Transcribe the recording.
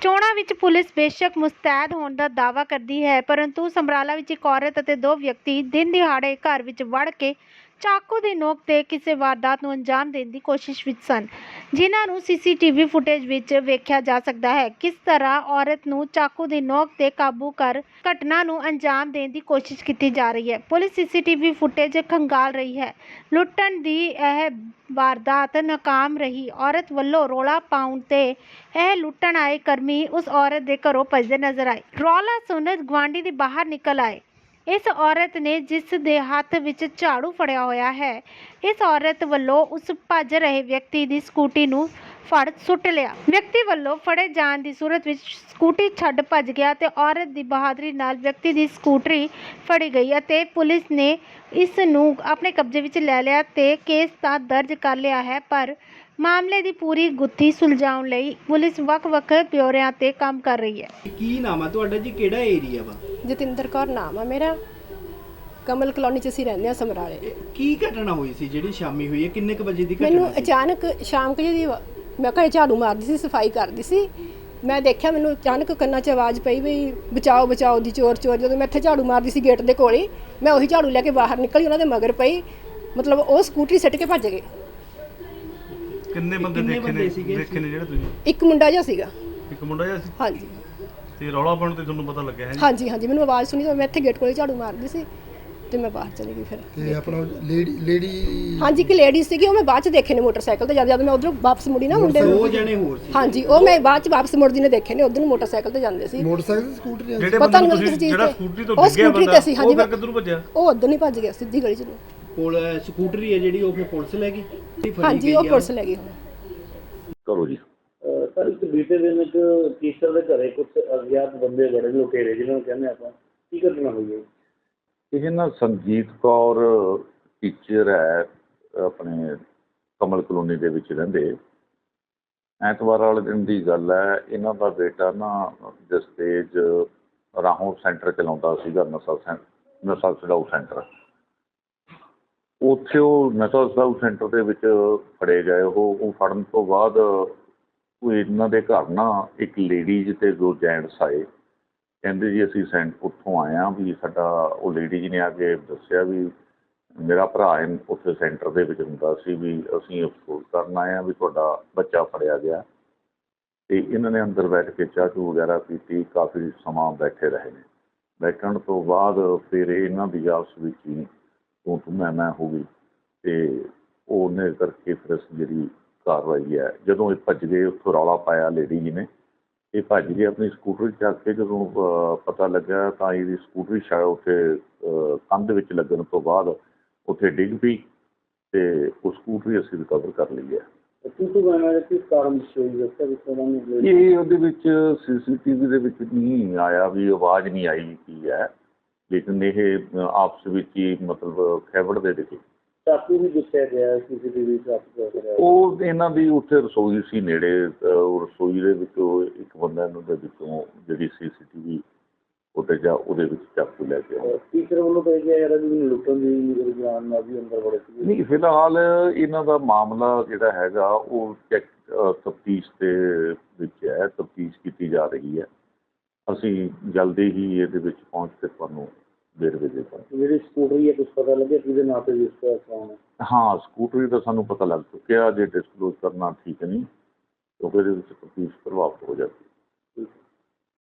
ਚੋਣਾਂ ਵਿੱਚ ਪੁਲਿਸ ਬੇਸ਼ੱਕ ਮੁਸਤੈਦ ਹੋਣ ਦਾ ਦਾਅਵਾ ਕਰਦੀ ਹੈ, ਪਰੰਤੂ ਸਮਰਾਲਾ ਵਿੱਚ ਇੱਕ ਔਰਤ ਅਤੇ ਦੋ ਵਿਅਕਤੀ ਦਿਨ ਦਿਹਾੜੇ ਘਰ ਵਿੱਚ ਵੜ ਕੇ ਚਾਕੂ ਦੀ ਨੋਕ ਤੇ ਕਿਸੇ ਵਾਰਦਾਤ ਨੂੰ ਅੰਜਾਮ ਦੇਣ ਦੀ ਕੋਸ਼ਿਸ਼ ਵਿੱਚ ਸਨ। ਜਿਨ੍ਹਾਂ ਨੂੰ ਸੀਸੀਟੀਵੀ ਫੁਟੇਜ ਵਿੱਚ ਵੇਖਿਆ ਜਾ ਸਕਦਾ ਹੈ, ਕਿਸ ਤਰ੍ਹਾਂ ਔਰਤ ਨੂੰ ਚਾਕੂ ਦੀ ਨੋਕ ਤੇ ਕਾਬੂ ਕਰ ਘਟਨਾ ਨੂੰ ਅੰਜਾਮ ਦੇਣ ਦੀ ਕੋਸ਼ਿਸ਼ ਕੀਤੀ ਜਾ ਰਹੀ ਹੈ। ਪੁਲਿਸ ਸੀਸੀਟੀਵੀ ਫੁਟੇਜ ਖੰਗਾਲ ਰਹੀ ਹੈ। ਲੁੱਟਣ ਦੀ ਇਹ ਵਾਰਦਾਤ ਨਾਕਾਮ ਰਹੀ। ਔਰਤ ਵੱਲੋਂ ਰੋਲਾ ਪਾਉਣ ਤੇ ਇਹ ਲੁੱਟਣ ਆਏ ਕਰਮੀ ਉਸ ਔਰਤ ਦੇ ਘਰੋਂ ਭੱਜਦੇ ਨਜ਼ਰ ਆਏ। ਰੌਲਾ ਸੁਣ ਗੁਆਂਢੀ ਦੀ ਬਾਹਰ ਨਿਕਲ ਆਏ। ਇਸ ਔਰਤ ਨੇ ਜਿਸ ਦੇ ਹੱਥ ਵਿੱਚ ਝਾੜੂ ਫੜਿਆ ਹੋਇਆ ਹੈ, ਇਸ ਔਰਤ ਵੱਲੋਂ ਉਸ ਭੱਜ ਰਹੇ ਵਿਅਕਤੀ ਦੀ ਸਕੂਟੀ ਨੂੰ ਫੜ ਸੁੱਟ ਲਿਆ। ਵਿਅਕਤੀ ਵੱਲੋਂ ਫੜੇ ਜਾਣ ਦੀ ਸੂਰਤ ਵਿੱਚ ਸਕੂਟੀ ਛੱਡ ਭੱਜ ਗਿਆ ਤੇ ਔਰਤ ਦੀ ਬਹਾਦਰੀ ਨਾਲ ਵਿਅਕਤੀ ਦੀ ਸਕੂਟਰੀ ਫੜੀ ਗਈ ਅਤੇ ਪੁਲਿਸ ਨੇ ਇਸ ਨੂੰ ਆਪਣੇ ਕਬਜ਼ੇ ਵਿੱਚ ਲੈ ਲਿਆ ਤੇ ਕੇਸ ਤਾਂ ਦਰਜ ਕਰ ਲਿਆ ਹੈ, ਪਰ ਮਾਮਲੇ ਦੀ ਪੂਰੀ ਗੁੱਥੀ ਸੁਲਝਾਉਣ ਲਈ ਪੁਲਿਸ ਵੱਖ-ਵੱਖ ਬਿਊਰਿਆਂ ਤੇ ਕੰਮ ਕਰ ਰਹੀ ਹੈ। ਕੀ ਨਾਮ ਆ ਤੁਹਾਡਾ ਜੀ? ਕਿਹੜਾ ਏਰੀਆ ਵਾ? ਜਤਿੰਦਰ ਕੌਰ ਨਾਮ ਆ ਮੇਰਾ। ਕਮਲ ਕਲੋਨੀ ਚ ਅਸੀਂ ਰਹਿੰਦੇ ਆ ਸਮਰਾਲੇ। ਕੀ ਘਟਨਾ ਹੋਈ ਸੀ ਜਿਹੜੀ ਸ਼ਾਮੀ ਹੋਈ ਹੈ? ਕਿੰਨੇ ਕੁ ਵਜੇ ਦੀ ਮੈਨੂੰ ਘਟਨਾ ਸੀ? ਅਚਾਨਕ ਸ਼ਾਮ ਕੁ ਜਿਹੀ ਮੈਂ ਘਰੇ ਝਾੜੂ ਮਾਰਦੀ ਸੀ ਸਫ਼ਾਈ ਕਰਦੀ ਸੀ। ਮੈਂ ਦੇਖਿਆ ਮੈਨੂੰ ਅਚਾਨਕ ਕੰਨਾਂ 'ਚ ਆਵਾਜ਼ ਪਈ ਵੀ ਬਚਾਓ ਬਚਾਓ ਦੀ ਚੋਰ ਚੋਰ। ਜਦੋਂ ਮੈਂ ਇੱਥੇ ਝਾੜੂ ਮਾਰਦੀ ਸੀ ਗੇਟ ਦੇ ਕੋਲ ਹੀ ਮੈਂ ਉਹੀ ਝਾੜੂ ਲੈ ਕੇ ਬਾਹਰ ਨਿਕਲੀ ਉਹਨਾਂ ਦੇ ਮਗਰ ਪਈ। ਮਤਲਬ ਉਹ ਸਕੂਟਰੀ ਸੱਟ ਕੇ ਭੱਜ ਗਏ। ਕਿੰਨੇ ਬੰਦੇ ਕਿੰਨੇ ਦੇਖੇ ਬੰਦੇ ਨੇ ਸੀਗੇ? ਦੇਖੇ ਨੇ ਜਿਹੜੇ ਤੁਸੀਂ? ਇੱਕ ਮੁੰਡਾ ਜਿਹਾ ਸੀਗਾ। ਇੱਕ ਮੁੰਡਾ ਜਿਹਾ ਸੀ? ਹਾਂਜੀ। ਤੇ ਰੌਲਾ ਪਾਉਣ ਤੇ ਤੁਹਾਨੂੰ ਪਤਾ ਲੱਗਿਆ ਹੈ ਜੀ? ਹਾਂਜੀ ਹਾਂਜੀ। ਮੈਨੂੰ ਆਵਾਜ਼ ਸੁਣੀ ਤਾਂ ਮੈਂ ਇੱਥੇ ਗੇਟ ਕੋਲ ਝਾੜੂ ਮਾਰਦੀ ਸੀ ਤੇ ਮੈਂ ਬਾਹਰ ਚਲੀ ਗਈ ਫਿਰ। ਤੇ ਆਪਣਾ ਲੇਡੀ ਲੇਡੀ ਹਾਂਜੀ ਇੱਕ ਲੇਡੀ ਸੀਗੀ ਉਹ ਮੈਂ ਬਾਅਦ ਚ ਦੇਖੇ ਨੇ ਮੋਟਰਸਾਈਕਲ ਤੇ। ਜਦ ਜਦ ਮੈਂ ਉਧਰੋਂ ਵਾਪਸ ਮੁੜੀ ਨਾ ਮੁੰਡੇ ਨੂੰ। ਦੋ ਜਣੇ ਹੋਰ ਸੀ। ਹਾਂਜੀ ਉਹ ਮੈਂ ਬਾਅਦ ਚ ਵਾਪਸ ਮੁੜਦੀ ਨੇ ਦੇਖੇ ਨੇ ਉਧਰ ਨੂੰ ਮੋਟਰਸਾਈਕਲ ਤੇ ਜਾਂਦੇ ਸੀ। ਮੋਟਰਸਾਈਕਲ ਤੇ ਸਕੂਟਰ ਜਿਹੜੇ ਪਤਾ ਬੰਦੇ ਨਹੀਂ ਨੂੰ ਕਿਸ ਤੁਸੀਂ ਚੀਜ਼ ਜਿਹੜਾ ਤੇ। ਸਕੂਟਰੀ ਤੋਂ ਉਹ ਡਿੱਗਿਆ ਸਕੂਟਰੀ ਬੰਦਾ ਉਹ ਹਾਂਜੀ, ਫਿਰ ਮੈਂ- ਕਿੱਧਰ ਭੱਜਿਆ? ਉਹ ਉਧਰ ਨਹੀਂ ਭੱਜ ਗਿਆ ਸਿੱਧੀ ਗਲੀ ਚ ਨੂੰ। ਕੋਲ ਸਕੂਟਰੀ ਹੈ ਜਿਹੜੀ ਉਹ ਫਿਰ ਪੁਲਿਸ ਲੈ ਗਈ ਤੇ ਫੜੀ ਹਾਂਜੀ ਗਈ ਉਹ ਆ। ਪੁਲਿਸ ਲੈ ਗਈ। ਹੁਣ ਕਰੋ ਜੀ। ਸਰ ਇੱਕ ਬੀਤੇ ਦਿਨ ਇੱਕ ਟੀਚਰ ਦੇ ਘਰੇ ਕੁਝ ਅਗਿਆਤ ਬੰਦੇ ਬੜੇ ਲੁਟੇਰੇ ਜਿਹਨਾਂ ਨੂੰ ਕਹਿੰਦੇ ਆਪਾਂ ਕੀ ਘਟਨਾ ਹੋਈ ਹੈ? ਇਹ ਨਾ ਸੰਜੀਤ ਕੌਰ ਟੀਚਰ ਹੈ ਆਪਣੇ ਕਮਲ ਕਲੋਨੀ ਦੇ ਵਿੱਚ ਰਹਿੰਦੇ। ਐਤਵਾਰ ਵਾਲੇ ਦਿਨ ਦੀ ਗੱਲ ਹੈ ਇਹਨਾਂ ਦਾ ਬੇਟਾ ਨਾ ਜਸਤੇਜ ਰਾਹੋਂ ਸੈਂਟਰ ਚਲਾਉਂਦਾ ਸੀਗਾ ਨਸ਼ਾ ਸੈਂਟਰ ਨਸ਼ਾ ਛਡਾਊ ਸੈਂਟਰ। ਉੱਥੇ ਉਹ ਨਸ਼ਾ ਛਡਾਊ ਸੈਂਟਰ ਦੇ ਵਿੱਚ ਫੜੇ ਗਏ। ਉਹ ਉਹ ਫੜਨ ਤੋਂ ਬਾਅਦ ਉਹ ਇਹਨਾਂ ਦੇ ਘਰ ਨਾ ਇੱਕ ਲੇਡੀਜ਼ ਤੇ ਦੋ ਜੈਂਟਸ ਆਏ। ਕਹਿੰਦੇ ਜੀ, ਅਸੀਂ ਸੈਂਟ ਉੱਥੋਂ ਆਏ ਹਾਂ ਵੀ ਸਾਡਾ, ਉਹ ਲੇਡੀਜ਼ ਨੇ ਆ ਕੇ ਦੱਸਿਆ ਵੀ ਮੇਰਾ ਭਰਾ ਉੱਥੇ ਸੈਂਟਰ ਦੇ ਵਿੱਚ ਹੁੰਦਾ ਸੀ ਵੀ ਅਸੀਂ ਅਫਸੋਸ ਕਰਨ ਆਏ ਹਾਂ ਵੀ ਤੁਹਾਡਾ ਬੱਚਾ ਫੜਿਆ ਗਿਆ। ਤੇ ਇਹਨਾਂ ਨੇ ਅੰਦਰ ਬੈਠ ਕੇ ਚਾਹ ਚੂਹ ਵਗੈਰਾ ਪੀਤੀ, ਕਾਫੀ ਸਮਾਂ ਬੈਠੇ ਰਹੇ ਨੇ। ਬੈਠਣ ਤੋਂ ਬਾਅਦ ਫਿਰ ਇਹਨਾਂ ਦੀ ਆਪਸ ਵਿੱਚ ਹੀ ਤੂੰ ਤੂੰ ਮੈਂ ਮੈਂ ਹੋ ਗਈ ਤੇ ਉਹਨੇ ਕਰਕੇ ਫਿਰ ਅਸੀਂ ਜਿਹੜੀ ਕਾਰਵਾਈ ਹੈ ਜਦੋਂ ਇਹ ਭੱਜ ਗਏ ਉੱਥੋਂ ਰੌਲਾ ਪਾਇਆ ਲੇਡੀ ਜੀ ਨੇ। ਇਹ ਭੱਜ ਗਏ ਆਪਣੀ ਸਕੂਟਰ ਚੱਕ ਕੇ ਜਦੋਂ ਪਤਾ ਲੱਗਾ ਤਾਂ ਇਹਦੀ ਸਕੂਟਰੀ ਸ਼ਾਇਦ ਉੱਥੇ ਕੰਧ ਵਿੱਚ ਲੱਗਣ ਤੋਂ ਬਾਅਦ ਉੱਥੇ ਡਿੱਗ ਪਈ ਤੇ ਉਹ ਸਕੂਟਰੀ ਅਸੀਂ ਰਿਕਵਰ ਕਰ ਲਈ ਹੈ। ਇਹ ਉਹਦੇ ਵਿੱਚ ਸੀਸੀਟੀਵੀ ਦੇ ਵਿੱਚ ਨਹੀਂ ਆਇਆ ਵੀ ਆਵਾਜ਼ ਨਹੀਂ ਆਈ ਕੀ ਹੈ। ਲੇਕਿਨ ਇਹ ਆਪਸ ਵਿੱਚ ਹੀ ਮਤਲਬ ਦੇ ਦਿੱਤੀ ਚਾਕੂ ਵੀ ਦੱਸਿਆ ਗਿਆ ਸੀਸੀਟੀਵੀ ਚਾਕੂ ਰਿਹਾ ਉਹ ਇਹਨਾਂ ਦੀ ਉੱਥੇ ਰਸੋਈ ਸੀ ਨੇੜੇ ਰਸੋਈ ਦੇ ਵਿੱਚੋਂ ਇੱਕ ਬੰਦਾ ਇਹਨਾਂ ਦੇ ਵਿੱਚੋਂ ਜਿਹੜੀ ਸੀਸੀਟੀਵੀ ਉਹਦੇ ਜਾ ਉਹਦੇ ਵਿੱਚ ਚਾਕੂ ਲੈ ਕੇ ਆਇਆ। ਟੀਚਰ ਵੱਲੋਂ ਕਹਿ ਗਿਆ ਯਾਰ ਵੀ ਲੁੱਟਣ ਦੀ ਰੁਝਾਨ ਨਾਲ ਵੀ ਅੰਦਰ ਬੜੇ ਸੀ ਨਹੀਂ ਫਿਲਹਾਲ ਇਹਨਾਂ ਦਾ ਮਾਮਲਾ ਜਿਹੜਾ ਹੈਗਾ ਉਹ ਚੈੱਕ ਤਫਤੀਸ਼ ਦੇ ਵਿੱਚ ਹੈ ਤਫਤੀਸ਼ ਕੀਤੀ ਜਾ ਰਹੀ ਹੈ। ਅਸੀਂ ਜਲਦੀ ਹੀ ਇਹਦੇ ਵਿੱਚ ਪਹੁੰਚ ਕੇ ਤੁਹਾਨੂੰ ਵੇਰਵੇ ਦੇ ਦਾਂਗੇ ਜਿਹੜੀ ਸਕੂਟਰੀ ਹੈ ਕੁਝ ਪਤਾ ਲੱਗਿਆ ਕਿਹਦੇ ਨਾਂ ਤੇ ਰਜਿਸਟਰ ਕਰਾਉਣਾ ਹਾਂ? ਸਕੂਟਰੀ ਦਾ ਸਾਨੂੰ ਪਤਾ ਲੱਗ ਚੁੱਕਿਆ ਜੇ ਡਿਸਕਲੋਜ਼ ਕਰਨਾ ਠੀਕ ਨਹੀਂ ਕਿਉਂਕਿ ਇਹਦੇ ਵਿੱਚ ਤਫਤੀਸ਼ ਪ੍ਰਭਾਵਿਤ ਹੋ ਜਾਂਦੀ ਹੈ।